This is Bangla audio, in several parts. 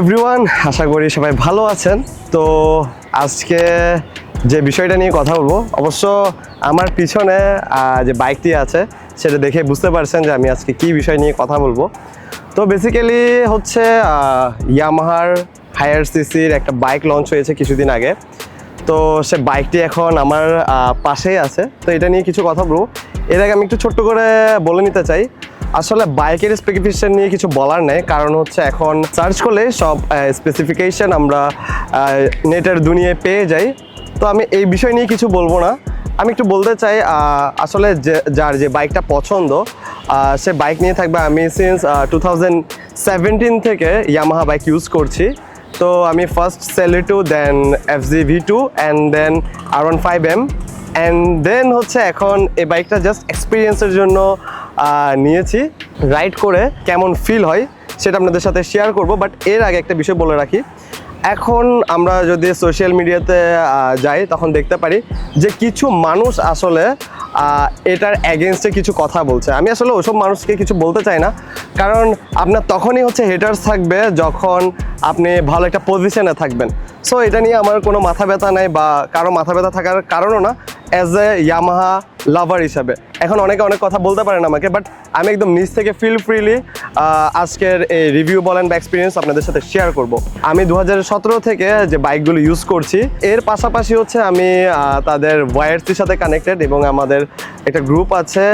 এভরিওয়ান আশা করি সবাই ভালো আছেন। তো আজকে যে বিষয়টা নিয়ে কথা বলব, অবশ্য আমার পিছনে যে বাইকটি আছে, সেটা দেখে বুঝতে পারছেন যে আমি আজকে কি বিষয় নিয়ে কথা বলব। তো বেসিক্যালি হচ্ছে ইয়ামাহার হায়ার সিসির একটা বাইক লঞ্চ হয়েছে কিছুদিন আগে। তো সে বাইকটি এখন আমার পাশেই আছে। তো এটা নিয়ে কিছু কথা বলব। এর আগে আমি একটু ছোট্ট করে বলে নিতে চাই। আসলে বাইকের স্পেসিফিকেশন নিয়ে কিছু বলার নেই, কারণ হচ্ছে এখন সার্চ করলে সব স্পেসিফিকেশন আমরা নেটের দুনিয়ায় পেয়ে যাই। তো আমি এই বিষয় নিয়ে কিছু বলব না। আমি একটু বলতে চাই আসলে যার যে বাইকটা পছন্দ সে বাইক নিয়ে থাকবে আমি সিন্স টু থেকে ইয়ামাহা বাইক ইউজ করছি। তো আমি first Seli two then F Z V two and then R one five M and then হচ্ছে এখন এই বাইকটা জাস্ট এক্সপিরিয়েন্সের জন্য নিয়েছি। রাইড করে কেমন ফিল হয় সেটা আপনাদের সাথে শেয়ার করব বাট এর আগে একটা বিষয় বলে রাখি। এখন আমরা যদি সোশ্যাল মিডিয়াতে যাই, তখন দেখতে পারি যে কিছু মানুষ আসলে এটার অ্যাগেনস্টে কিছু কথা বলছে। আমি আসলে ওসব মানুষকে কিছু বলতে চাই না, কারণ আপনার তখনই হচ্ছে হেটার্স থাকবে যখন আপনি ভালো একটা পজিশনে থাকবেন। সো এটা নিয়ে আমার কোনো মাথা ব্যথা নাই বা কারও মাথা ব্যথা থাকার কারণও না। অ্যাজ এ ইয়ামাহা লাভার হিসাবে। এখন অনেকে অনেক কথা বলতে পারেন আমাকে বাট আমি একদম নিজ থেকে ফিল ফ্রিলি আজকের এই রিভিউ বলেন বা এক্সপিরিয়েন্স আপনাদের সাথে শেয়ার করব। আমি দু হাজার সতেরো থেকে যে বাইকগুলো ইউজ করছি, এর পাশাপাশি হচ্ছে আমি তাদের ওয়াইআরসির সাথে কানেক্টেড এবং আমাদের একটা গ্রুপ আছে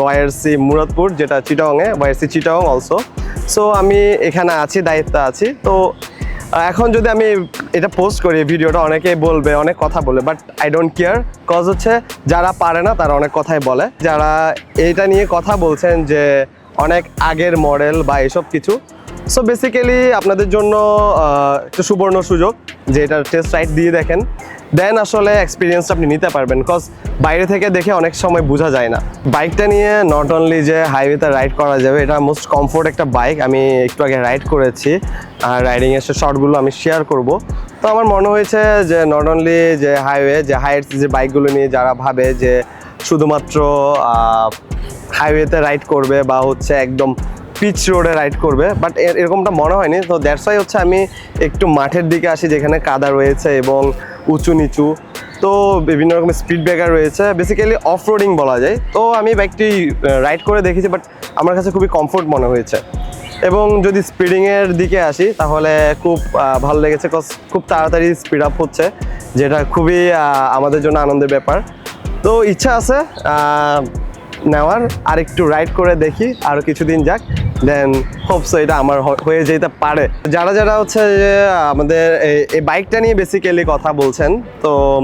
ওয়াইআরসি মুরাদপুর, যেটা চিটাংয়ে ওয়াইআরসি চিটাং অলসো সো আমি এখানে আছি, দায়িত্বে আছি। তো এখন যদি আমি এটা পোস্ট করি, ভিডিওটা অনেকে বলবে, অনেক কথা বলে but I don't care cause হচ্ছে যারা পারে না, তারা অনেক কথাই বলে। যারা এটা নিয়ে কথা বলছেন যে অনেক আগের মডেল বা এসব কিছু সো বেসিক্যালি আপনাদের জন্য একটা সুবর্ণ সুযোগ যে এটার টেস্ট রাইড দিয়ে দেখেন। দেন আসলে এক্সপিরিয়েন্সটা আপনি নিতে পারবেন কজ বাইরে থেকে দেখে অনেক সময় বোঝা যায় না। বাইকটা নিয়ে নট অনলি যে হাইওয়েতে রাইড করা যাবে, এটা মোস্ট কমফোর্ট একটা বাইক আমি একটু আগে রাইড করেছি, আর রাইডিংয়ের সে শর্টগুলো আমি শেয়ার করব। তো আমার মনে হয়েছে যে নট অনলি যে হাইওয়ে যে হায়ার যে বাইকগুলো নিয়ে যারা ভাবে যে শুধুমাত্র হাইওয়েতে রাইড করবে বা হচ্ছে একদম পিচ রোডে রাইড করবে বাট এরকমটা মনে হয়নি। তো ওয়াই হচ্ছে আমি একটু মাঠের দিকে আসি, যেখানে কাদা রয়েছে এবং উঁচু নিচু তো বিভিন্ন রকমের স্পিড ব্রেকার রয়েছে। বেসিক্যালি অফ রোডিং বলা যায়। তো আমি বাইকটি রাইড করে দেখেছি বাট আমার কাছে খুবই কমফোর্ট মনে হয়েছে। এবং যদি স্পিডিংয়ের দিকে আসি, তাহলে খুব ভালো লেগেছে কজ খুব তাড়াতাড়ি স্পিড আপ হচ্ছে, যেটা খুবই আমাদের জন্য আনন্দের ব্যাপার। তো ইচ্ছা আছে নেওয়ার। আর একটু রাইড করে দেখি আরও কিছুদিন যাক। দেন হোপসো এটা আমার হয়ে যেতে পারে। যারা যারা হচ্ছে যে, আমাদের এই- বাইকটা নিয়ে বেসিক্যালি কথা বলছেন, তো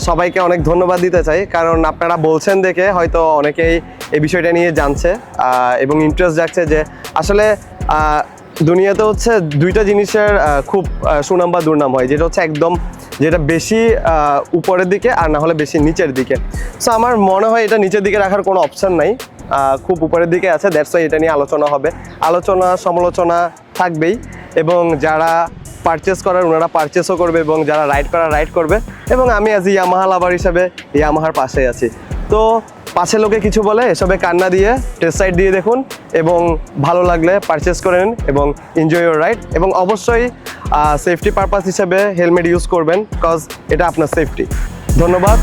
সবাইকে অনেক ধন্যবাদ দিতে চাই। কারণ আপনারা বলছেন দেখে হয়তো অনেকেই এই বিষয়টা নিয়ে জানছে এবং ইন্টারেস্ট যাচ্ছে যে, আসলে দুনিয়াতে হচ্ছে দুইটা জিনিসের খুব সুনাম বা দুর্নাম হয়। যেটা হচ্ছে একদম যেটা বেশি উপরের দিকে আর না হলে বেশি নিচের দিকে। সো আমার মনে হয় এটা নিচের দিকে রাখার কোনো অপশান নাই। খুব উপরের দিকে আছে দ্যাটস ওয়াই এটা নিয়ে আলোচনা হবে। আলোচনা, সমালোচনা থাকবেই। এবং যারা পারচেস করার, ওনারা পারচেসও করবে এবং যারা রাইড করার রাইড করবে। এবং আমি আজ ইয়ামাহা লাভার হিসাবে ইয়ামাহার পাশে আছি। তো পাশে লোকে কিছু বলে এসবে কান্না দিয়ে টেস্ট সাইড দিয়ে দেখুন এবং ভালো লাগলে পারচেস করে নিন এবং এনজয় ইউর রাইড এবং অবশ্যই সেফটি পারপাস হিসেবে হেলমেট ইউজ করবেন বিকজ এটা আপনার সেফটি ধন্যবাদ।